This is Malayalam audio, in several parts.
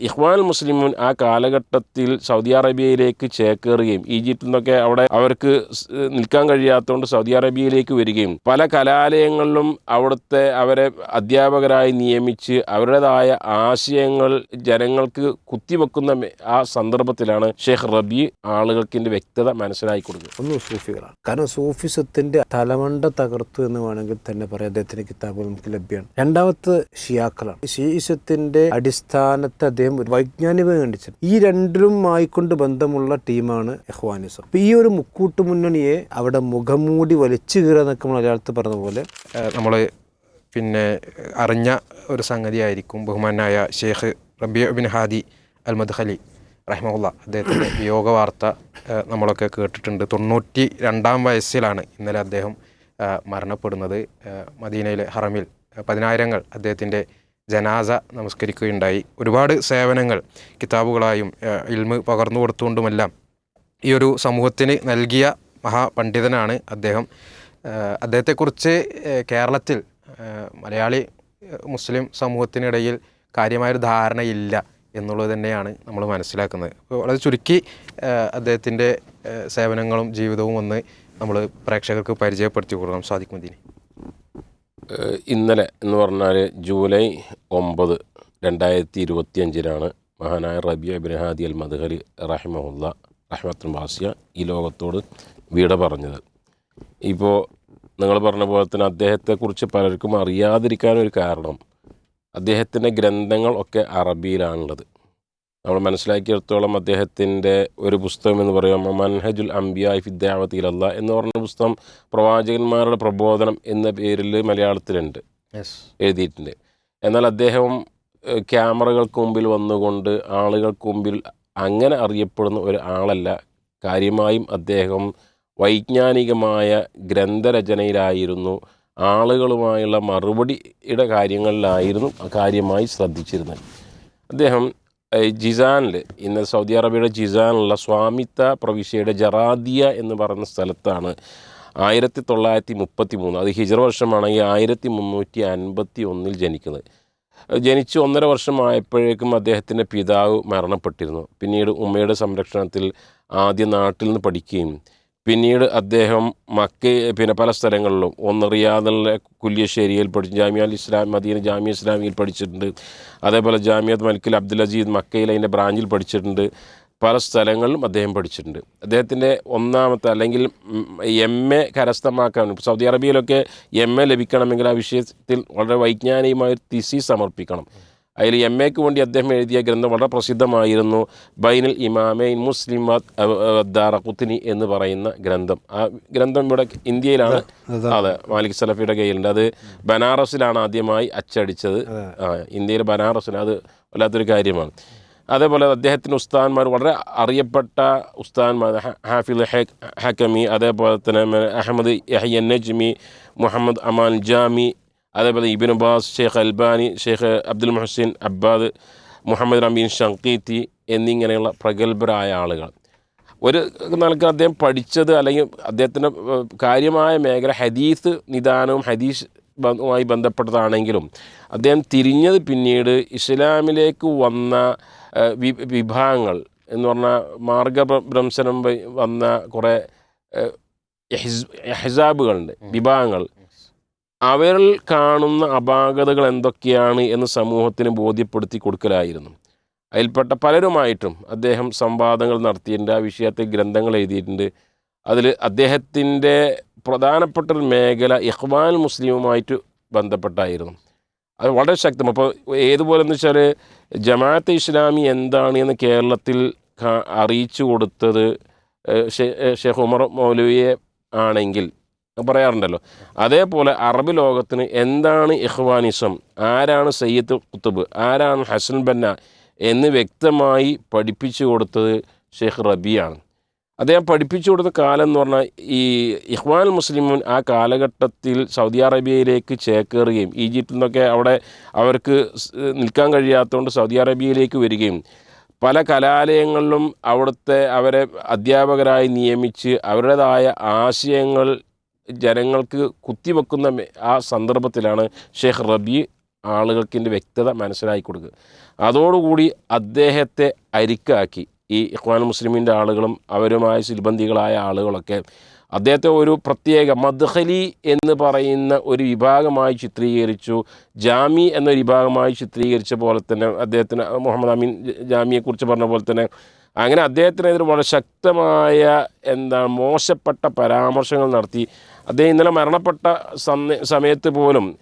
ഇഹ്വാൻ മുസ്ലിമുൻ ആ കാലഘട്ടത്തിൽ സൗദി അറേബ്യയിലേക്ക് ചേക്കേറുകയും ഈജിപ്തിൽ നിന്നൊക്കെ അവിടെ അവർക്ക് നിൽക്കാൻ കഴിയാത്തതുകൊണ്ട് സൗദി അറേബ്യയിലേക്ക് വരികയും പല കലാലയങ്ങളിലും അവിടുത്തെ അവരെ അധ്യാപകരായി നിയമിച്ച് അവരുടേതായ ആശയങ്ങൾ ജനങ്ങൾക്ക് കുത്തിവെക്കുന്ന ആ സന്ദർഭത്തിലാണ് ഷെയ്ഖ് റബി ആളുകൾക്കിന്റെ വ്യക്തത മനസ്സിലാക്കി കൊടുക്കുന്നത് ഒന്ന് സൂഫികളാണ്. കാരണം സൂഫിസത്തിന്റെ തലമണ്ട തകർത്തു എന്ന് വേണമെങ്കിൽ തന്നെ പറയാം. അദ്ദേഹത്തിന്റെ കിതാബുകൾ നമുക്ക് ലഭ്യമാണ്. രണ്ടാമത്തെ ഷിയാക്കളാണ്. ശീശത്തിന്റെ അടിസ്ഥാനത്തെ അദ്ദേഹം ഒരു വൈജ്ഞാനിക കണ്ടിച്ചു. ഈ രണ്ടിലും ആയിക്കൊണ്ട് ബന്ധമുള്ള ടീമാണ് എഹ്വാനിസം അപ്പൊ ഈ ഒരു മുക്കൂട്ട് മുന്നണിയെ അവിടെ മുഖംമൂടി വലിച്ചു കീറുക എന്നൊക്കെ മലയാളത്തിൽ പറഞ്ഞ പോലെ നമ്മൾ പിന്നെ അറിഞ്ഞ ഒരു സംഗതിയായിരിക്കും ബഹുമാനായ ഷെയ്ഖ് റബി ബിൻ ഹാദി അൽ മദ്ഖലി റഹ്മുല്ല അദ്ദേഹത്തിന്റെ വിയോഗ വാർത്ത നമ്മളൊക്കെ കേട്ടിട്ടുണ്ട്. തൊണ്ണൂറ്റി രണ്ടാം വയസ്സിലാണ് ഇന്നലെ അദ്ദേഹം മരണപ്പെടുന്നത്. മദീനയിലെ ഹറമിൽ പതിനായിരങ്ങൾ അദ്ദേഹത്തിന്റെ ജനാസ നമസ്കരിക്കുകയുണ്ടായി. ഒരുപാട് സേവനങ്ങൾ കിതാബുകളായും ഇൽമ് പകർന്നു കൊടുത്തുകൊണ്ടുമെല്ലാം ഈ ഒരു സമൂഹത്തിന് നൽകിയ മഹാപണ്ഡിതനാണ് അദ്ദേഹം. അദ്ദേഹത്തെക്കുറിച്ച് കേരളത്തിൽ മലയാളി മുസ്ലിം സമൂഹത്തിനിടയിൽ കാര്യമായൊരു ധാരണയില്ല എന്നുള്ളത് തന്നെയാണ് നമ്മൾ മനസ്സിലാക്കുന്നത്. വളരെ ചുരുക്കി അദ്ദേഹത്തിന്റെ സേവനങ്ങളും ജീവിതവും ഒന്ന് നമ്മൾ പ്രേക്ഷകർക്ക് പരിചയപ്പെടുത്തി കൊടുക്കാൻ സാധിക്കുമതിന് ഇന്നലെ എന്ന് പറഞ്ഞാൽ ജൂലൈ ഒമ്പത് രണ്ടായിരത്തി ഇരുപത്തിയഞ്ചിനാണ് മഹാനായ റബിയ ഇബ്രഹാദി അൽ മദ്ഹലി റഹിമഹുല്ല റഹ്മത്തുൽ ബാസിയ ഈ ലോകത്തോട് വീട പറഞ്ഞത്. ഇപ്പോൾ നിങ്ങൾ പറഞ്ഞ പോലെ തന്നെ അദ്ദേഹത്തെക്കുറിച്ച് പലർക്കും അറിയാതിരിക്കാനൊരു കാരണം അദ്ദേഹത്തിന്റെ ഗ്രന്ഥങ്ങൾ ഒക്കെ അറബിയിലാണുള്ളത്. നമ്മൾ മനസ്സിലാക്കിയിടത്തോളം അദ്ദേഹത്തിന്റെ ഒരു പുസ്തകം എന്ന് പറയുമ്പോൾ മൻഹജുൽ അംബിയ ഫിദ്ദാവത്തിലല്ല എന്ന് പറഞ്ഞ പുസ്തകം പ്രവാചകന്മാരുടെ പ്രബോധനം എന്ന പേരിൽ മലയാളത്തിലുണ്ട്. എഴുതിയിട്ടുണ്ട്. എന്നാൽ അദ്ദേഹം ക്യാമറകൾക്ക് മുമ്പിൽ വന്നുകൊണ്ട് ആളുകൾക്ക് മുമ്പിൽ അങ്ങനെ അറിയപ്പെടുന്ന ഒരു ആളല്ല. കാര്യമായും അദ്ദേഹം വൈജ്ഞാനികമായ ഗ്രന്ഥരചനയിലായിരുന്നു. ആളുകളുമായുള്ള മറുപടിയുടെ കാര്യങ്ങളിലായിരുന്നു കാര്യമായി ശ്രദ്ധിച്ചിരുന്നത്. അദ്ദേഹം ജിസാനിൽ ഇന്ന് സൗദി അറേബ്യയുടെ ജിസാനിലുള്ള സ്വാമിത്ത പ്രവിശ്യയുടെ ജറാദിയ എന്ന് പറയുന്ന സ്ഥലത്താണ് ആയിരത്തി തൊള്ളായിരത്തി മുപ്പത്തി മൂന്ന് അത് ഹിജറ വർഷമാണെങ്കിൽ ആയിരത്തി മുന്നൂറ്റി അൻപത്തി ഒന്നിൽ ജനിക്കുന്നത്. ജനിച്ച് ഒന്നര വർഷമായപ്പോഴേക്കും അദ്ദേഹത്തിന്റെ പിതാവ് മരണപ്പെട്ടിരുന്നു. പിന്നീട് ഉമ്മയുടെ സംരക്ഷണത്തിൽ ആദ്യ നാട്ടിൽ നിന്ന് പഠിക്കുകയും പിന്നീട് അദ്ദേഹം മക്ക പിന്നെ പല സ്ഥലങ്ങളിലും. ഒന്ന് റിയാദിലെ കുല്യശ്ശേരിയിൽ പഠിച്ചു ജാമിയ ഇസ്ലാം മദീന ജാമ്യ ഇസ്ലാമിയിൽ പഠിച്ചിട്ടുണ്ട്. അതേപോലെ ജാമിയത്ത് മൽക്കിൽ അബ്ദുൽ അജീദ് മക്കയിൽ അതിന്റെ ബ്രാഞ്ചിൽ പഠിച്ചിട്ടുണ്ട്. പല സ്ഥലങ്ങളിലും അദ്ദേഹം പഠിച്ചിട്ടുണ്ട്. അദ്ദേഹത്തിന്റെ ഒന്നാമത്തെ അല്ലെങ്കിൽ എം എ കരസ്ഥമാക്കാൻ സൗദി അറേബ്യയിലൊക്കെ എം എ ലഭിക്കണമെങ്കിൽ ആ വിഷയത്തിൽ വളരെ വൈജ്ഞാനികമായ തിസി സമർപ്പിക്കണം. അതിൽ എം എക്ക് വേണ്ടി അദ്ദേഹം എഴുതിയ ഗ്രന്ഥം വളരെ പ്രസിദ്ധമായിരുന്നു. ബൈനൽ ഇമാമൈൻ മുസ്ലിം ദാറഖുത്തിനി എന്ന് പറയുന്ന ഗ്രന്ഥം. ആ ഗ്രന്ഥം ഇവിടെ ഇന്ത്യയിലാണ്. അതെ. മാലിക് സലഫിയുടെ കയ്യിലുണ്ട്. അത് ബനാറസിലാണ് ആദ്യമായി അച്ചടിച്ചത്. ആ ഇന്ത്യയിൽ ബനാറസിൽ അത് വല്ലാത്തൊരു കാര്യമാണ്. അതേപോലെ അദ്ദേഹത്തിന്റെ ഉസ്താന്മാർ വളരെ അറിയപ്പെട്ട ഉസ്താന്മാർ ഹാഫിൽ ഹാഫിദ് ഹക്കമി അതേപോലെ തന്നെ അഹമ്മദ് യഹ്യ നജ്മി മുഹമ്മദ് അമാൻ ജാമി അതേപോലെ Ibn Abbas Sheikh Albani Sheikh Abdul Muhsin Abbad Muhammad Ramin ഷങ്കീത്തി എന്നിങ്ങനെയുള്ള പ്രഗത്ഭരായ ആളുകൾ. ഒരു നിലയ്ക്ക് അദ്ദേഹം പഠിച്ചത് അല്ലെങ്കിൽ അദ്ദേഹത്തിന്റെ കാര്യമായ മേഖല ഹദീസ് നിദാനവും ഹദീസ് മായി ബന്ധപ്പെട്ടതാണെങ്കിലും അദ്ദേഹം തിരിഞ്ഞത് പിന്നീട് ഇസ്ലാമിലേക്ക് വന്ന വി- വിഭാഗങ്ങൾ എന്ന് പറഞ്ഞാൽ മാർഗഭ്രംശനം വന്ന കുറേ എഹ്സാബുകളുണ്ട് ഹിസാബുകളുണ്ട് വിഭാഗങ്ങൾ. അവരിൽ കാണുന്ന അപാകതകൾ എന്തൊക്കെയാണ് എന്ന് സമൂഹത്തിന് ബോധ്യപ്പെടുത്തി കൊടുക്കലായിരുന്നു. അതിൽപ്പെട്ട പലരുമായിട്ടും അദ്ദേഹം സംവാദങ്ങൾ നടത്തിയിട്ടുണ്ട് ആ വിഷയത്തിൽ ഗ്രന്ഥങ്ങൾ എഴുതിയിട്ടുണ്ട്. അതിൽ അദ്ദേഹത്തിന്റെ പ്രധാനപ്പെട്ട ഒരു മേഖല ഇഹ്വാൻ മുസ്ലിമുമായിട്ട് ബന്ധപ്പെട്ടായിരുന്നു. അത് വളരെ ശക്തം. അപ്പോൾ ഏതുപോലെ എന്ന് വെച്ചാൽ ജമാഅത്ത് ഇസ്ലാമി എന്താണ് എന്ന് കേരളത്തിൽ അറിയിച്ചു കൊടുത്തത് ഏഹ് ഷെ- ഏഹ് ഷെയ്ഖ് ഉമർ മൗലവിയെ ആണെങ്കിൽ പറയാറുണ്ടല്ലോ. അതേപോലെ അറബ് ലോകത്തിന് എന്താണ് ഇഹ്വാനിസം ആരാണ് സയ്യിദ് കുത്തുബ് ആരാണ് ഹസൻ ബന്ന? എന്ന് വ്യക്തമായി പഠിപ്പിച്ചു കൊടുത്തത് ഷെയ്ഖ് റബിയാണ് അദ്ദേഹം പഠിപ്പിച്ചു കൊടുത്ത കാലം എന്ന് പറഞ്ഞാൽ ഈ ഇഹ്വാൻ മുസ്ലിമുൻ ആ കാലഘട്ടത്തിൽ സൗദി അറേബ്യയിലേക്ക് ചേക്കേറുകയും ഈജിപ്തിൽ നിന്നൊക്കെ അവിടെ അവർക്ക് നിൽക്കാൻ കഴിയാത്തതുകൊണ്ട് സൗദി അറേബ്യയിലേക്ക് വരികയും പല കലാലയങ്ങളിലും അവിടുത്തെ അവരെ അധ്യാപകരായി നിയമിച്ച് അവരുടേതായ ആശയങ്ങൾ ജനങ്ങൾക്ക് കുത്തിവെക്കുന്ന ആ സന്ദർഭത്തിലാണ് ഷെയ്ഖ് റബി ആളുകൾക്കിന്റെ വ്യക്തത മനസ്സിലാക്കി കൊടുക്കുക. അതോടുകൂടി അദ്ദേഹത്തെ അരിക്കാക്കി. ഈ ഇഖ്വാൻ മുസ്ലിമിന്റെ ആളുകളും അവരുമായ സിൽബന്ധികളായ ആളുകളൊക്കെ അദ്ദേഹത്തെ ഒരു പ്രത്യേക മദ്ഹലി എന്ന് പറയുന്ന ഒരു വിഭാഗമായി ചിത്രീകരിച്ചു. ജാമി എന്നൊരു വിഭാഗമായി ചിത്രീകരിച്ച പോലെ തന്നെ അദ്ദേഹത്തിന് മുഹമ്മദ് അമീൻ ജാമിയെക്കുറിച്ച് പറഞ്ഞ പോലെ തന്നെ അങ്ങനെ അദ്ദേഹത്തിനെതിരെ വളരെ ശക്തമായ എന്താ മോശപ്പെട്ട പരാമർശങ്ങൾ നടത്തി. അദ്ദേഹം ഇന്നലെ മരണപ്പെട്ട സമയ സമയത്ത് പോലും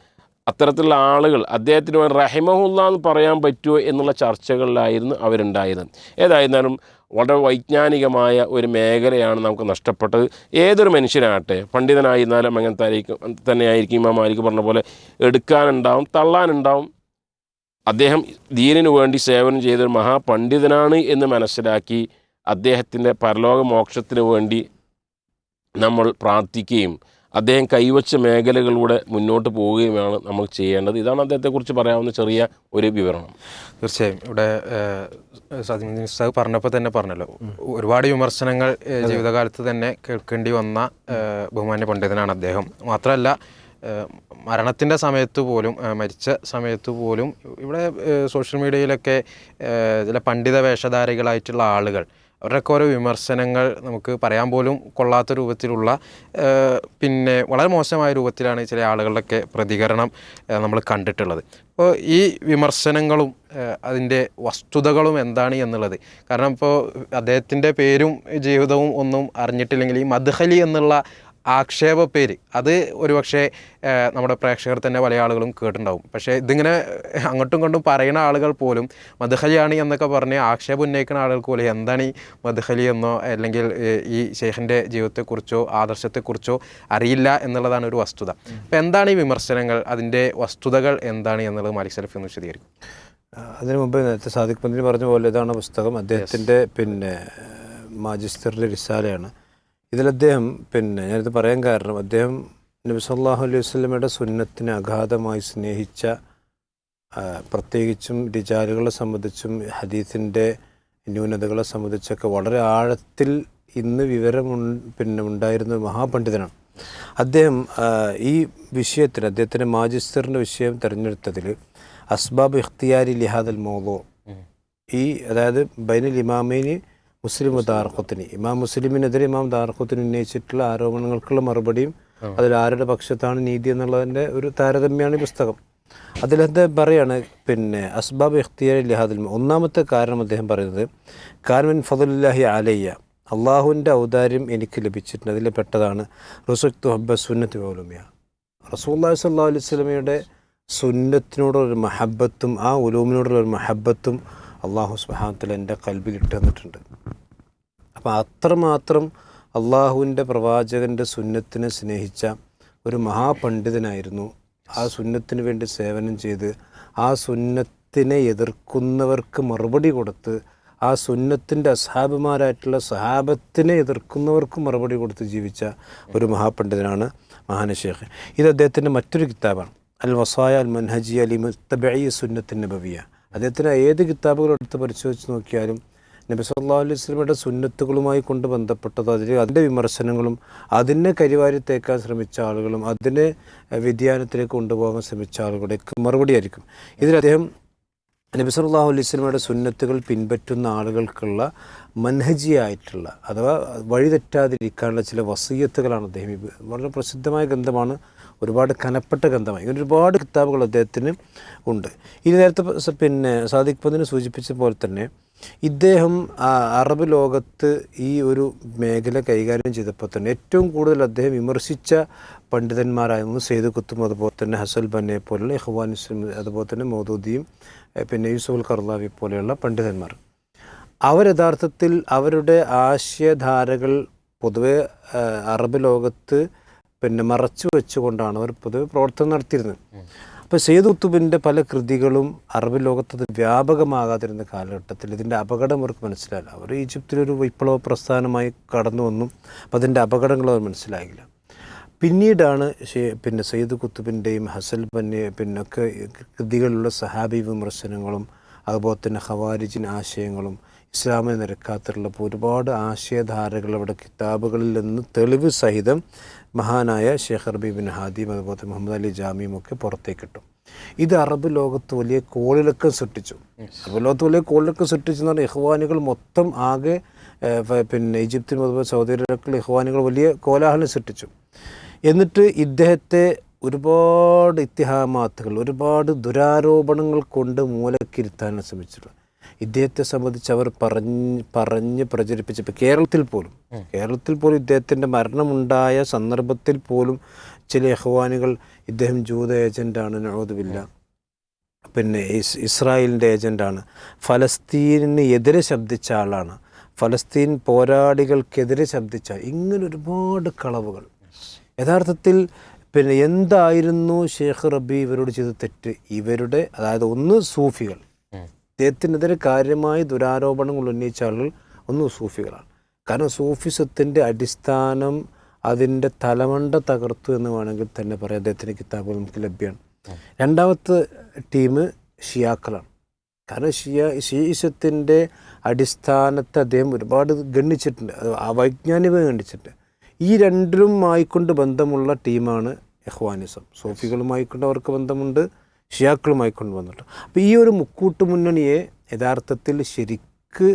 അത്തരത്തിലുള്ള ആളുകൾ അദ്ദേഹത്തിന് റഹിമഹുല്ല എന്ന് പറയാൻ പറ്റുമോ എന്നുള്ള ചർച്ചകളിലായിരുന്നു അവരുണ്ടായത് ഏതായിരുന്നാലും വളരെ വൈജ്ഞാനികമായ ഒരു മേഖലയാണ് നമുക്ക് നഷ്ടപ്പെട്ടത്. ഏതൊരു മനുഷ്യനാകട്ടെ പണ്ഡിതനായിരുന്നാലും ആയിരിക്കും തന്നെയായിരിക്കും ഇമാം മാലിക് പറഞ്ഞ പോലെ എടുക്കാനുണ്ടാവും തള്ളാനുണ്ടാവും. അദ്ദേഹം ദീനിനു വേണ്ടി സേവനം ചെയ്തൊരു മഹാപണ്ഡിതനാണ് എന്ന് മനസ്സിലാക്കി അദ്ദേഹത്തിന്റെ പരലോക മോക്ഷത്തിന് വേണ്ടി നമ്മൾ പ്രാർത്ഥിക്കുകയും അദ്ദേഹം കൈവച്ച മേഖലകളിലൂടെ മുന്നോട്ട് പോവുകയുമാണ് നമ്മൾ ചെയ്യേണ്ടത്. ഇതാണ് അദ്ദേഹത്തെക്കുറിച്ച് പറയാവുന്ന ചെറിയ ഒരു വിവരണം. തീർച്ചയായും. ഇവിടെ സാഹ് പറഞ്ഞപ്പോൾ തന്നെ പറഞ്ഞല്ലോ ഒരുപാട് വിമർശനങ്ങൾ ജീവിതകാലത്ത് തന്നെ കേൾക്കേണ്ടി വന്ന ബഹുമാന്യ പണ്ഡിതനാണ് അദ്ദേഹം. മാത്രമല്ല മരണത്തിന്റെ സമയത്ത് പോലും മരിച്ച സമയത്ത് പോലും ഇവിടെ സോഷ്യൽ മീഡിയയിലൊക്കെ ചില പണ്ഡിത വേഷധാരികളായിട്ടുള്ള ആളുകൾ അവരുടെയൊക്കെ ഓരോ വിമർശനങ്ങൾ നമുക്ക് പറയാൻ പോലും കൊള്ളാത്ത രൂപത്തിലുള്ള പിന്നെ വളരെ മോശമായ രൂപത്തിലാണ് ചില ആളുകളുടെയൊക്കെ പ്രതികരണം നമ്മൾ കണ്ടിട്ടുള്ളത്. അപ്പോൾ ഈ വിമർശനങ്ങളും അതിന്റെ വസ്തുതകളും എന്താണ് എന്നുള്ളത്? കാരണം ഇപ്പോൾ അദ്ദേഹത്തിന്റെ പേരും ജീവിതവും ഒന്നും അറിഞ്ഞിട്ടില്ലെങ്കിൽ ഈ മദ്ഹലി എന്നുള്ള ആക്ഷേപ പേര്. അത് ഒരുപക്ഷെ നമ്മുടെ പ്രേക്ഷകർ തന്നെ പല ആളുകളും കേട്ടിട്ടുണ്ടാവും. പക്ഷേ ഇതിങ്ങനെ അങ്ങോട്ടും ഇങ്ങോട്ടും പറയുന്ന ആളുകൾ പോലും മദ്ഹലിയാണ് എന്നൊക്കെ പറഞ്ഞ് ആക്ഷേപം ഉന്നയിക്കുന്ന ആളുകൾക്ക് പോലും എന്താണ് ഈ മദ്ഹലി എന്നോ അല്ലെങ്കിൽ ഈ ഷെയ്ഖിന്റെ ജീവിതത്തെക്കുറിച്ചോ ആദർശത്തെക്കുറിച്ചോ അറിയില്ല എന്നുള്ളതാണ് ഒരു വസ്തുത. അപ്പോൾ എന്താണ് ഈ വിമർശനങ്ങൾ? അതിന്റെ വസ്തുതകൾ എന്താണ് എന്നുള്ളത് മാലിക് സലഫി ഒന്ന് വിശദീകരിക്കും. അതിനു മുമ്പ് നേരത്തെ സാദിഖ് പന്തിന് പറഞ്ഞ പോലെ ഇതാണ് പുസ്തകം. അദ്ദേഹത്തിന്റെ പിന്നെ മാജിസ്റ്ററിന്റെ റിസാലയാണ്. ഇതിൽ അദ്ദേഹം പിന്നെ ഞാനിത് പറയാൻ കാരണം അദ്ദേഹം നബി സല്ലാഹു അലൈഹി വസ്ലമയുടെ സുന്നത്തിനെ അഗാധമായി സ്നേഹിച്ച പ്രത്യേകിച്ചും രിജാലുകളെ സംബന്ധിച്ചും ഹദീസിന്റെ ന്യൂനതകളെ സംബന്ധിച്ചൊക്കെ വളരെ ആഴത്തിൽ ഇന്ന് വിവരം പിന്നെ ഉണ്ടായിരുന്ന മഹാപണ്ഡിതനാണ്. അദ്ദേഹം ഈ വിഷയത്തിന് അദ്ദേഹത്തിന്റെ മാജിസ്റ്ററിന്റെ വിഷയം തിരഞ്ഞെടുത്തതിൽ അസ്ബാബ് ഇഖ്തിയാരി ലിഹാദൽ മോദോ. ഈ അതായത് ബൈനൽ ഇമാമൈനി മുസ്ലിം ദാർഖുത്തിന് ഇമാം മുസ്ലിമിനെതിരെ ഇമാം ദാർഖുത്തിന് ഉന്നയിച്ചിട്ടുള്ള ആരോപണങ്ങൾക്കുള്ള മറുപടിയും അതിൽ ആരുടെ പക്ഷത്താണ് നീതി എന്നുള്ളതിന്റെ ഒരു താരതമ്യമാണ് ഈ പുസ്തകം. അതിൽ അദ്ദേഹം പറയാണ് പിന്നെ അസ്ബാബ് ഇഖ്തിയാരി ലിഹാദിൽ ഒന്നാമത്തെ കാരണം അദ്ദേഹം പറയുന്നത് കാർമിൻ ഫതുല്ലാഹി ആലയ്യ അള്ളാഹുവിന്റെ ഔദാര്യം എനിക്ക് ലഭിച്ചിട്ടുണ്ട് അതിൽ പെട്ടതാണ്. റുസുഖ് ഹബ്ബ സുന്നത്ത് ഉലുമിയ. റസൂല്ലാഹി സ്വല്ലാ അലൈഹി സ്വലമയുടെ സുന്നത്തിനോടുള്ളൊരു മഹബത്തും ആ ഉലൂമിനോടുള്ള ഒരു മഹബത്തും അള്ളാഹു സുബാനത്തിൽ എന്റെ കൽബിൽ ഇട്ട് തന്നിട്ടുണ്ട്. അപ്പം അത്രമാത്രം അള്ളാഹുവിന്റെ പ്രവാചകന്റെ സുന്നത്തിനെ സ്നേഹിച്ച ഒരു മഹാപണ്ഡിതനായിരുന്നു. ആ സുന്നത്തിന് വേണ്ടി സേവനം ചെയ്ത് ആ സുന്നത്തിനെ എതിർക്കുന്നവർക്ക് മറുപടി കൊടുത്ത് ആ സുന്നത്തിന്റെ അസാബുമാരായിട്ടുള്ള സഹാബത്തിനെ എതിർക്കുന്നവർക്ക് മറുപടി കൊടുത്ത് ജീവിച്ച ഒരു മഹാപണ്ഡിതനാണ് മഹാനഷേഖ് ഇത് അദ്ദേഹത്തിന്റെ മറ്റൊരു കിതാബാണ്. അൽ വസായ അൽ മൻഹജി അലി മുത്തബി സുന്നത്തിൻ നബവിയ. അദ്ദേഹത്തിന് ഏത് കിതാബുകൾ എടുത്ത് പരിശോധിച്ച് നോക്കിയാലും നബി സല്ലല്ലാഹു അലൈഹി സുന്നത്തുകളുമായി കൊണ്ട് ബന്ധപ്പെട്ടത് അതിൽ അതിന്റെ വിമർശനങ്ങളും അതിനെ കരിവാരി തേക്കാൻ ശ്രമിച്ച ആളുകളും അതിനെ വ്യതിയാനത്തിലേക്ക് കൊണ്ടുപോകാൻ ശ്രമിച്ച ആളുകളുടെയൊക്കെ മറുപടിയായിരിക്കും. ഇതിൽ അദ്ദേഹം നബി സല്ലല്ലാഹു അലൈഹി വസല്ലമയുടെ സുന്നത്തുകൾ പിൻപറ്റുന്ന ആളുകൾക്കുള്ള മൻഹജിയായിട്ടുള്ള അഥവാ വഴിതെറ്റാതിരിക്കാനുള്ള ചില വസീയത്തുകളാണ് അദ്ദേഹം വളരെ പ്രസിദ്ധമായ ഗ്രന്ഥമാണ്. ഒരുപാട് കനപ്പെട്ട ഗ്രന്ഥമായി. ഇങ്ങനെ ഒരുപാട് കിതാബുകൾ അദ്ദേഹത്തിന് ഉണ്ട്. ഇനി നേരത്തെ പിന്നെ സാദിഖ് പന്തിന് സൂചിപ്പിച്ച പോലെ തന്നെ ഇദ്ദേഹം അറബ് ലോകത്ത് ഈ ഒരു മേഖല കൈകാര്യം ചെയ്തപ്പോൾ തന്നെ ഏറ്റവും കൂടുതൽ അദ്ദേഹം വിമർശിച്ച പണ്ഡിതന്മാരായിരുന്നു സെയ്ദ് കുത്തും അതുപോലെ തന്നെ ഹസൽ ബന്നെ പോലുള്ള ഇഹ്വാൻ അതുപോലെ തന്നെ മോദൂദിയും പിന്നെ യൂസുഫ് അൽ കർലാവി പോലെയുള്ള പണ്ഡിതന്മാർ. അവർ യഥാർത്ഥത്തിൽ അവരുടെ ആശയധാരകൾ പൊതുവെ അറബ് ലോകത്ത് പിന്നെ മറച്ചു വെച്ചുകൊണ്ടാണ് അവർ പൊതുവെ പ്രവർത്തനം നടത്തിയിരുന്നത്. അപ്പോൾ സെയ്ദ് കുത്തുബിന്റെ പല കൃതികളും അറബ് ലോകത്ത് വ്യാപകമാകാതിരുന്ന കാലഘട്ടത്തിൽ ഇതിന്റെ അപകടം അവർക്ക് മനസ്സിലായില്ല. അവർ ഈജിപ്തിലൊരു വിപ്ലവ പ്രസ്ഥാനമായി കടന്നു വന്നു. അപ്പോൾ അതിന്റെ അപകടങ്ങൾ അവർ മനസ്സിലായില്ല. പിന്നീടാണ് പിന്നെ സയ്യിദ് കുത്തുബിന്റെയും ഹസൽ ബന്നെ പിന്നൊക്കെ കൃതികളിലുള്ള സഹാബി വിമർശനങ്ങളും അതുപോലെ തന്നെ ഹവാരിജിൻ ആശയങ്ങളും ഇസ്ലാമിനെ നിരക്കാത്തുള്ള ഒരുപാട് ആശയധാരകൾ അവിടെ കിതാബുകളിൽ നിന്ന് തെളിവ് സഹിതം മഹാനായ ഷേഖ് റബി ബിൻ ഹാദിം അതുപോലെ മുഹമ്മദ് അലി ജാമിയും ഒക്കെ പുറത്തേക്ക് കിട്ടും ഇത് അറബ് ലോകത്ത് വലിയ കോളിളക്കം സൃഷ്ടിച്ചു. അറബ് ലോകത്ത് വലിയ കോളിളക്കം സൃഷ്ടിച്ചു എന്ന് പറഞ്ഞാൽ ഇഹ്വാനികൾ മൊത്തം ആകെ പിന്നെ ഈജിപ്തിനും അതുപോലെ സൗദി അറേബ്യയിലുള്ള ഇഹ്വാനികൾ വലിയ കോലാഹലം സൃഷ്ടിച്ചു. എന്നിട്ട് ഇദ്ദേഹത്തെ ഒരുപാട് ഇത്തിഹാമാത്തുകൾ ഒരുപാട് ദുരാരോപണങ്ങൾ കൊണ്ട് മൂലക്കിരുത്താനും ശ്രമിച്ചിട്ടുള്ളത് ഇദ്ദേഹത്തെ സംബന്ധിച്ച് അവർ പറഞ്ഞ് പറഞ്ഞ് പ്രചരിപ്പിച്ചപ്പോൾ കേരളത്തിൽ പോലും കേരളത്തിൽ പോലും ഇദ്ദേഹത്തിന്റെ മരണമുണ്ടായ സന്ദർഭത്തിൽ പോലും ചില യഹ്വാനികൾ ഇദ്ദേഹം ജൂത ഏജന്റാണ് നവോദുബില്ല പിന്നെ ഇസ് ഇസ്രായേലിന്റെ ഏജന്റാണ് ഫലസ്തീനിന് എതിരെ ശബ്ദിച്ച ആളാണ്. ഫലസ്തീൻ പോരാളികൾക്കെതിരെ ശബ്ദിച്ച ഇങ്ങനെ ഒരുപാട് കളവുകൾ. യഥാർത്ഥത്തിൽ പിന്നെ എന്തായിരുന്നു ഷേഖ് റബി ഇവരോട് ചെയ്ത തെറ്റ്? ഇവരുടെ അതായത് ഒന്ന് സൂഫികൾ ഇദ്ദേഹത്തിനെതിരെ കാര്യമായി ദുരാരോപണങ്ങൾ ഉന്നയിച്ച ആളുകൾ ഒന്ന് സൂഫികളാണ്. കാരണം സൂഫിസത്തിന്റെ അടിസ്ഥാനം അതിന്റെ തലമണ്ട തകർത്തു എന്ന് വേണമെങ്കിൽ തന്നെ പറയാം. അദ്ദേഹത്തിന്റെ കിതാബുകൾ നമുക്ക് ലഭ്യമാണ്. രണ്ടാമത്തെ ടീം ഷിയാക്കളാണ്. കാരണം ഷിയ ഷീസത്തിന്റെ അടിസ്ഥാനത്തെ അദ്ദേഹം ഒരുപാട് ഗണ്ണിച്ചിട്ടുണ്ട്. അത് അവൈജ്ഞാനികം വൈജ്ഞാനികം ഗണ്ണിച്ചിട്ടുണ്ട്. ഈ രണ്ടിലും ആയിക്കൊണ്ട് ബന്ധമുള്ള ടീമാണ് എഹ്വാനിസം സൂഫികളുമായിക്കൊണ്ട് അവർക്ക് ബന്ധമുണ്ട്. ഷിയാക്കളുമായിക്കൊണ്ട് കൊണ്ടുവന്നിട്ട്. അപ്പോൾ ഈ ഒരു മുക്കൂട്ട് മുന്നണിയെ യഥാർത്ഥത്തിൽ ശരിക്ക്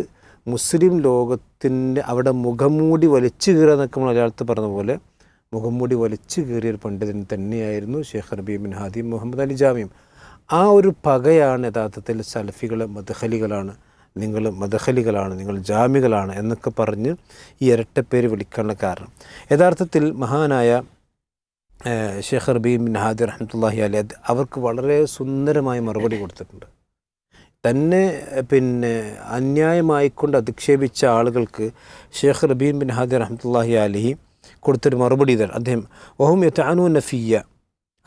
മുസ്ലിം ലോകത്തിന്റെ അവിടെ മുഖംമൂടി വലിച്ചു കീറുക എന്നൊക്കെ നമ്മൾ ഒരാളത്ത് പറഞ്ഞ പോലെ മുഖംമൂടി വലിച്ചു കീറിയ ഒരു പണ്ഡിതൻ തന്നെയായിരുന്നു Sheikh Nabi bin Hadi Muhammad Ali ജാമിയും ആ ഒരു പകയാണ് യഥാർത്ഥത്തിൽ സലഫികൾ മദഹലികളാണ് നിങ്ങൾ മദഹലികളാണ് നിങ്ങൾ ജാമികളാണ് എന്നൊക്കെ പറഞ്ഞ് ഈ ഇരട്ടപ്പേര് വിളിക്കാനുള്ള കാരണം. യഥാർത്ഥത്തിൽ മഹാനായ ഷെയ്ഖ് റബീ ബിൻ ഹാദി റഹ്മത്തുള്ളാഹി അലി അവർക്ക് വളരെ സുന്ദരമായ മറുപടി കൊടുത്തിട്ടുണ്ട്. തന്നെ പിന്നെ അന്യായമായിക്കൊണ്ട് അധിക്ഷേപിച്ച ആളുകൾക്ക് ഷെയ്ഖ് റബീം ബിൻ ഹാദി റഹ്മത്തുള്ളാഹി അലഹി കൊടുത്തൊരു മറുപടി ഇതാണ്. അദ്ദേഹം ഓഹം യത്താനു നഫിയ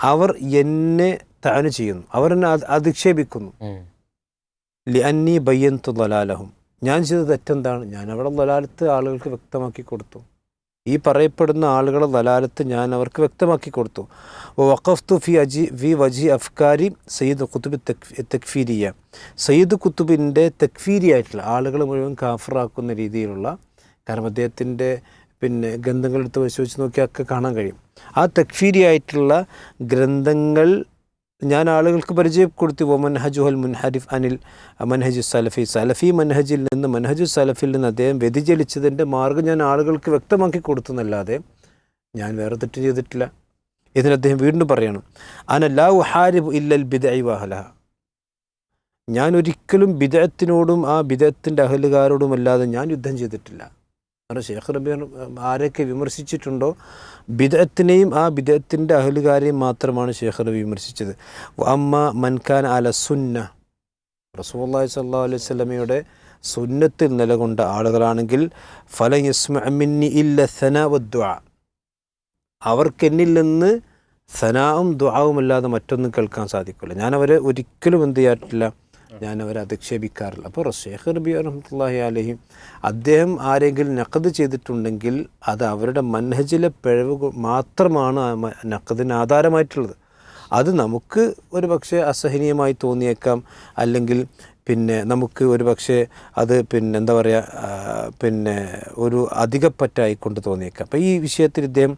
അവർ എന്നെ താനു ചെയ്യുന്നു. അവർ എന്നെ അധ- അധിക്ഷേപിക്കുന്നു. ലി അന്നി ബയ്യന്തു ദലാലഹും. ഞാൻ ചെയ്ത തെറ്റെന്താണ്? ഞാൻ അവിടെ ദലാലത്ത് ആളുകൾക്ക് വ്യക്തമാക്കി കൊടുത്തു. ഈ പറയപ്പെടുന്ന ആളുകളെ ദലാലത്ത് ഞാൻ അവർക്ക് വ്യക്തമാക്കി കൊടുത്തു. വഖഫ്തു ഫി അജി വി വജി അഫ്കാരി സയ്യിദ് കുത്തുബ് തെക്ഫീരിയ സയ്യിദ് കുത്തുബിന്റെ തെക്ഫീരി ആയിട്ടുള്ള ആളുകൾ മുഴുവൻ കാഫറാക്കുന്ന രീതിയിലുള്ള കാരണം അദ്ദേഹത്തിന്റെ പിന്നെ ഗ്രന്ഥങ്ങളെടുത്ത് പരിശോധിച്ച് നോക്കിയാൽ ഒക്കെ കാണാൻ കഴിയും. ആ തെക്ഫീരി ആയിട്ടുള്ള ഗ്രന്ഥങ്ങൾ ഞാൻ ആളുകൾക്ക് പരിചയപ്പെടുത്തി ഓ മൻഹജുഹൽ മുൻഹരിഫ് അനിൽ മൻഹജു സലഫി. സലഫി മൻഹജിൽ നിന്ന് മൻഹജു സലഫിൽ നിന്ന് അദ്ദേഹം വ്യതിചലിച്ചതിന്റെ മാർഗം ഞാൻ ആളുകൾക്ക് വ്യക്തമാക്കി കൊടുത്തെന്നല്ലാതെ ഞാൻ വേറെ തെറ്റ് ചെയ്തിട്ടില്ല. ഇതിന് അദ്ദേഹം വീണ്ടും പറയണം അന ലാ ഹാരിബ് ഇല്ലൽ ബിദൈ വഹലഹ ഞാൻ ഒരിക്കലും ബിദയത്തിനോടും ആ ബിദയത്തിന്റെ അഹലുകാരോടും അല്ലാതെ ഞാൻ യുദ്ധം ചെയ്തിട്ടില്ല. കാരണം ഷേഖ് റബി ആരൊക്കെ വിമർശിച്ചിട്ടുണ്ടോ? ബിദത്തിനെയും ആ ബിദത്തിന്റെ അഹലുകാരെയും മാത്രമാണ് ഷേഖ് വിമർശിച്ചത്. അമ്മ മൻഖാൻ അല സുന്ന. റസൂല്ലാഹി സല്ലാ അലൈഹി സ്വലമയുടെ സുന്നത്തിൽ നിലകൊണ്ട ആളുകളാണെങ്കിൽ ഫല യസ്മിന്നി ഇല്ല സനാവദ്വ വദ്വാ അവർക്കെന്നിൽ നിന്ന് സനാവും ദ്വാവും അല്ലാതെ മറ്റൊന്നും കേൾക്കാൻ സാധിക്കില്ല. ഞാൻ അവരെ ഒരിക്കലും എന്ത് ചെയ്യാറില്ല. ഞാൻ അവരെ അധിക്ഷേപിക്കാറില്ല. അപ്പോൾ ഷേഖ് നബി റഹ്മത്തുള്ളാഹി അലഹിം അദ്ദേഹം ആരെങ്കിലും നഖദ് ചെയ്തിട്ടുണ്ടെങ്കിൽ അത് അവരുടെ മൻഹജിലെ പിഴവ് മാത്രമാണ് നക്കതിന് ആധാരമായിട്ടുള്ളത്. അത് നമുക്ക് ഒരു പക്ഷേ അസഹനീയമായി തോന്നിയേക്കാം. അല്ലെങ്കിൽ പിന്നെ നമുക്ക് ഒരു പക്ഷേ അത് പിന്നെ എന്താ പറയുക പിന്നെ ഒരു അധികപ്പറ്റായിക്കൊണ്ട് തോന്നിയേക്കാം. അപ്പോൾ ഈ വിഷയത്തിൽ ഇദ്ദേഹം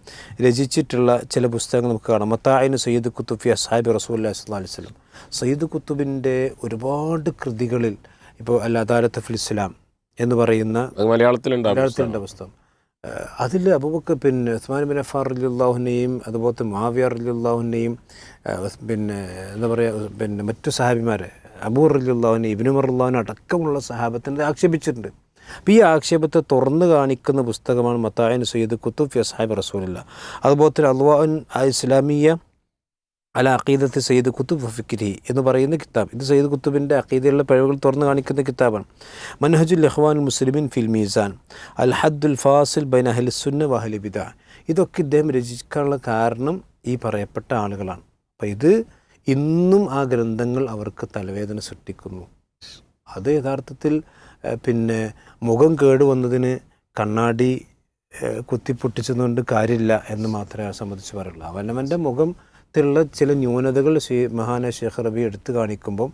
രചിച്ചിട്ടുള്ള ചില പുസ്തകങ്ങൾ നമുക്ക് കാണാം. മത്തായിന് സയ്യിദ് കുത്തുഫി അസാബി റസൂല്ലാ അലൈഹി വസ്ലം സയ്യിദ് കുത്തുബിന്റെ ഒരുപാട് കൃതികളിൽ ഇപ്പോൾ അല്ല അദാലത്ത് ഫിൽ ഇസ്ലാം എന്ന് പറയുന്ന മലയാളത്തിലുണ്ട് മലയാളത്തിലുണ്ട് പുസ്തകം. അതിൽ അബൂബക്കർ പിന്നെ ഉസ്മാൻ ബിൻ അഫാർ അലിയുള്ളാഹുനെയും അതുപോലത്തെ മാവിയ അലിയുള്ളാഹുനെയും പിന്നെ എന്താ പറയുക പിന്നെ മറ്റു സഹാബിമാരെ അബൂർ അലിയുള്ളാഹുനെ ഇബിനുമർ അള്ളാഹുനെ അടക്കമുള്ള സഹാബത്തിനെ ആക്ഷേപിച്ചിട്ടുണ്ട്. അപ്പോൾ ഈ ആക്ഷേപത്തെ തുറന്നു കാണിക്കുന്ന പുസ്തകമാണ് മത്തായൻ സയ്യിദ് കുത്തുഫ് സാഹിബ് റസൂലില്ല. അതുപോലെ തന്നെ അൽവാൻ ഇസ്ലാമിയ അല അക്കീദത്ത് സയ്യിദ് കുത്തുബ് ഫിക്രി എന്ന് പറയുന്ന കിതാബ്. ഇത് സയ്യിദ് കുത്തുബിന്റെ അക്കീദയുള്ള പിഴവുകൾ തുറന്നു കാണിക്കുന്ന കിതാബാണ്. മൻഹജുൽ ലഹ്വാൻ മുസ്ലിമിൻ ഫിൽ മീസാൻ അൽ ഹദ്ദുൽ ഫാസിൽ ബൈൻ അഹ്ലി സുന്ന വഹലി ബിദ. ഇതൊക്കെ ഇദ്ദേഹം രചിക്കാനുള്ള കാരണം ഈ പറയപ്പെട്ട ആളുകളാണ്. അപ്പോൾ ഇത് ഇന്നും ആ ഗ്രന്ഥങ്ങൾ അവർക്ക് തലവേദന സൃഷ്ടിക്കുന്നു. അത് യഥാർത്ഥത്തിൽ പിന്നെ മുഖം കേടുവന്നതിന് കണ്ണാടി കുത്തിപ്പൊട്ടിച്ചതുകൊണ്ട് കാര്യമില്ല എന്ന് മാത്രമേ ആ സംബന്ധിച്ച് പറയുള്ളൂ. അവനവന്റെ മുഖത്തിലുള്ള ചില ന്യൂനതകൾ ശ്രീ മഹാന റബി എടുത്തു കാണിക്കുമ്പം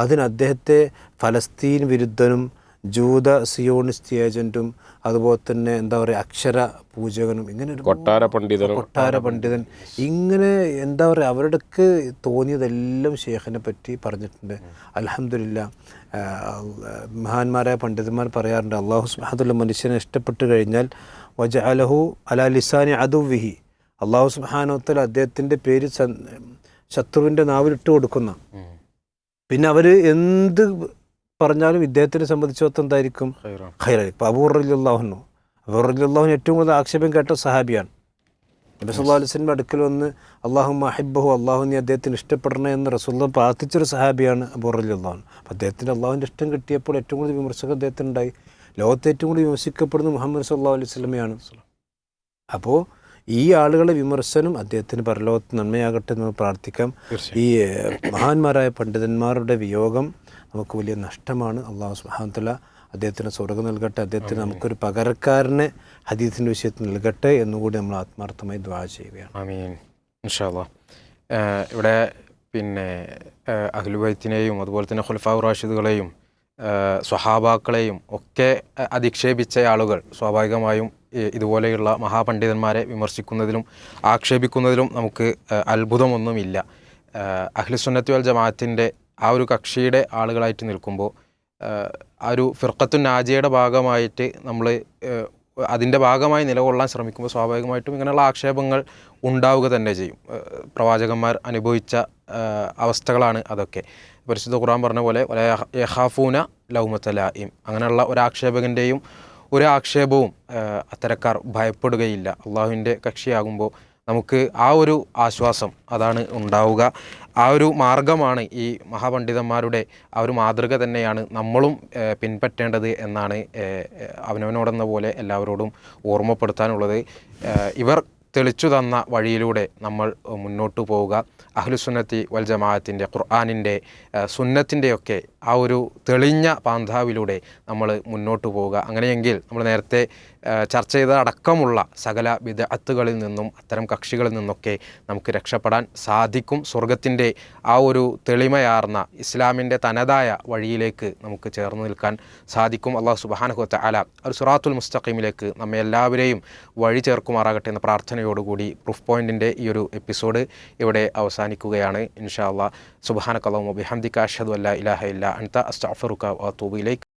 അതിന് അദ്ദേഹത്തെ ഫലസ്തീൻ വിരുദ്ധനും ജൂത സിയോണിസ്റ്റ് ഏജന്റും അതുപോലെ തന്നെ എന്താ പറയുക അക്ഷര പൂജകനും ഇങ്ങനെ ഒരു കൊട്ടാര പണ്ഡിതൻ കൊട്ടാര പണ്ഡിതൻ. ഇങ്ങനെ എന്താ പറയുക അവരുടെക്ക് തോന്നിയതെല്ലാം ഷേഖിനെ പറ്റി പറഞ്ഞിട്ടുണ്ട്. അലഹമില്ല മഹാന്മാരായ പണ്ഡിതന്മാർ പറയാറുണ്ട് അള്ളാഹു സുബാദുള്ള മനുഷ്യനെ ഇഷ്ടപ്പെട്ടു കഴിഞ്ഞാൽ വജ അലഹു അല ലിസാനി അതുവിഹി അള്ളാഹു സുബാനോത്തൽ അദ്ദേഹത്തിന്റെ പേര് ശത്രുവിന്റെ നാവിലിട്ട് കൊടുക്കുന്ന. പിന്നെ അവർ എന്ത് പറഞ്ഞാലും ഇദ്ദേഹത്തിനെ സംബന്ധിച്ചിടത്തോളം എന്തായിരിക്കും. ഇപ്പം ഇപ്പോൾ അബൂർ അലിയുള്ളാഹുന് ഏറ്റവും കൂടുതൽ ആക്ഷേപം കേട്ട സഹാബിയാണ്. നബി സല്ലാ വസല്ലം അടുക്കൽ വന്ന് അള്ളാഹു മഹിബഹു അള്ളാഹു നീ അദ്ദേഹത്തിന് ഇഷ്ടപ്പെടണേ എന്ന് റസൂല്ല പ്രാർത്ഥിച്ചൊരു സഹാബിയാണ് അബൂർ അലിയുള്ളാഹു അപ്പോൾ അദ്ദേഹത്തിന് അള്ളാഹുവിന്റെ ഇഷ്ടം കിട്ടിയപ്പോൾ ഏറ്റവും കൂടുതൽ വിമർശകർ അദ്ദേഹത്തിനുണ്ടായി ലോകത്തെ ഏറ്റവും കൂടുതൽ വിമർശിക്കപ്പെടുന്ന മുഹമ്മദ് സല്ലാ അലൈഹി സ്വലമയാണ് അപ്പോൾ ഈ ആളുകളെ വിമർശനം അദ്ദേഹത്തിന് പരലോകത്ത് നന്മയാകട്ടെ എന്ന് പ്രാർത്ഥിക്കാം. ഈ മഹാന്മാരായ പണ്ഡിതന്മാരുടെ വിയോഗം നമുക്ക് വലിയ നഷ്ടമാണ്. അള്ളാഹു സുഹാന്തല അദ്ദേഹത്തിന് സ്വർഗം നൽകട്ടെ. അദ്ദേഹത്തിന് നമുക്കൊരു പകരക്കാരനെ ഹദീസിന്റെ വിഷയത്തിൽ നൽകട്ടെ എന്നുകൂടി നമ്മൾ ആത്മാർത്ഥമായി ദ്വാ ചെയ്യുകയാണ്. ആമീൻ. ഇൻഷാല്ലാ ഇവിടെ പിന്നെ അഖിലുബൈത്തിനെയും അതുപോലെ തന്നെ ഖുൽഫാ റാഷിദുകളെയും സ്വഹാബാക്കളെയും ഒക്കെ അധിക്ഷേപിച്ച ആളുകൾ സ്വാഭാവികമായും ഇതുപോലെയുള്ള മഹാപണ്ഡിതന്മാരെ വിമർശിക്കുന്നതിലും ആക്ഷേപിക്കുന്നതിലും നമുക്ക് അത്ഭുതമൊന്നുമില്ല. ഏഹ് അഖിലുസുന്നത്തി വൽ ജമാഅത്തിന്റെ ആ ഒരു കക്ഷിയുടെ ആളുകളായിട്ട് നിൽക്കുമ്പോൾ ആ ഒരു ഫിർക്കത്തു നാജിയയുടെ ഭാഗമായിട്ട് നമ്മൾ അതിന്റെ ഭാഗമായി നിലകൊള്ളാൻ ശ്രമിക്കുമ്പോൾ സ്വാഭാവികമായിട്ടും ഇങ്ങനെയുള്ള ആക്ഷേപങ്ങൾ ഉണ്ടാവുക തന്നെ ചെയ്യും. പ്രവാചകന്മാർ അനുഭവിച്ച അവസ്ഥകളാണ് അതൊക്കെ. പരിശുദ്ധ ഖുറാൻ പറഞ്ഞ പോലെ യഹാഫൂന ലൗമത്തലായിം അങ്ങനെയുള്ള ഒരു ആക്ഷേപകന്റെയും ഒരു ആക്ഷേപവും അത്തരക്കാർ ഭയപ്പെടുകയില്ല. അള്ളാഹുവിന്റെ കക്ഷിയാകുമ്പോൾ നമുക്ക് ആ ഒരു ആശ്വാസം അതാണ് ഉണ്ടാവുക. ആ ഒരു മാർഗമാണ് ഈ മഹാപണ്ഡിതന്മാരുടെ ആ ഒരു മാതൃക തന്നെയാണ് നമ്മളും പിൻപറ്റേണ്ടത് എന്നാണ് അവനവനോടെന്ന പോലെ എല്ലാവരോടും ഓർമ്മപ്പെടുത്താനുള്ളത്. ഇവർ തെളിച്ചു തന്ന വഴിയിലൂടെ നമ്മൾ മുന്നോട്ട് പോവുക. അഹ്ലുസുന്നത്തി വൽ ജമാഅത്തിന്റെ ഖുർആാനിന്റെ സുന്നത്തിന്റെയൊക്കെ ആ ഒരു തെളിഞ്ഞ പാന്താവിലൂടെ നമ്മൾ മുന്നോട്ട് പോവുക. അങ്ങനെയെങ്കിൽ നമ്മൾ നേരത്തെ ചർച്ച ചെയ്ത അടക്കമുള്ള സകല വിദഗ്ധകളിൽ നിന്നും അത്തരം കക്ഷികളിൽ നിന്നൊക്കെ നമുക്ക് രക്ഷപ്പെടാൻ സാധിക്കും. സ്വർഗത്തിന്റെ ആ ഒരു തെളിമയാർന്ന ഇസ്ലാമിന്റെ തനതായ വഴിയിലേക്ക് നമുക്ക് ചേർന്ന് നിൽക്കാൻ സാധിക്കും. അള്ളാഹു സുബാനഹുത്ത അല ഒരു സുറാത്തുൽ മുസ്തഖീമിലേക്ക് നമ്മെ എല്ലാവരെയും വഴി ചേർക്കുമാറാകട്ടെ എന്ന പ്രാർത്ഥനയോടുകൂടി പ്രൂഫ് പോയിന്റിന്റെ ഈ ഒരു എപ്പിസോഡ് ഇവിടെ അവസാനിക്കുകയാണ്. ഇൻഷാ അള്ളാഹ്. സുബാനക്കല്ലാഹു ബിഹംദിക അഷ്ഹദു അല്ല ഇലാഹ ഇല്ല അൻത. അസ്തഗ്ഫിറുക വഅതൂബു ഇലൈക്.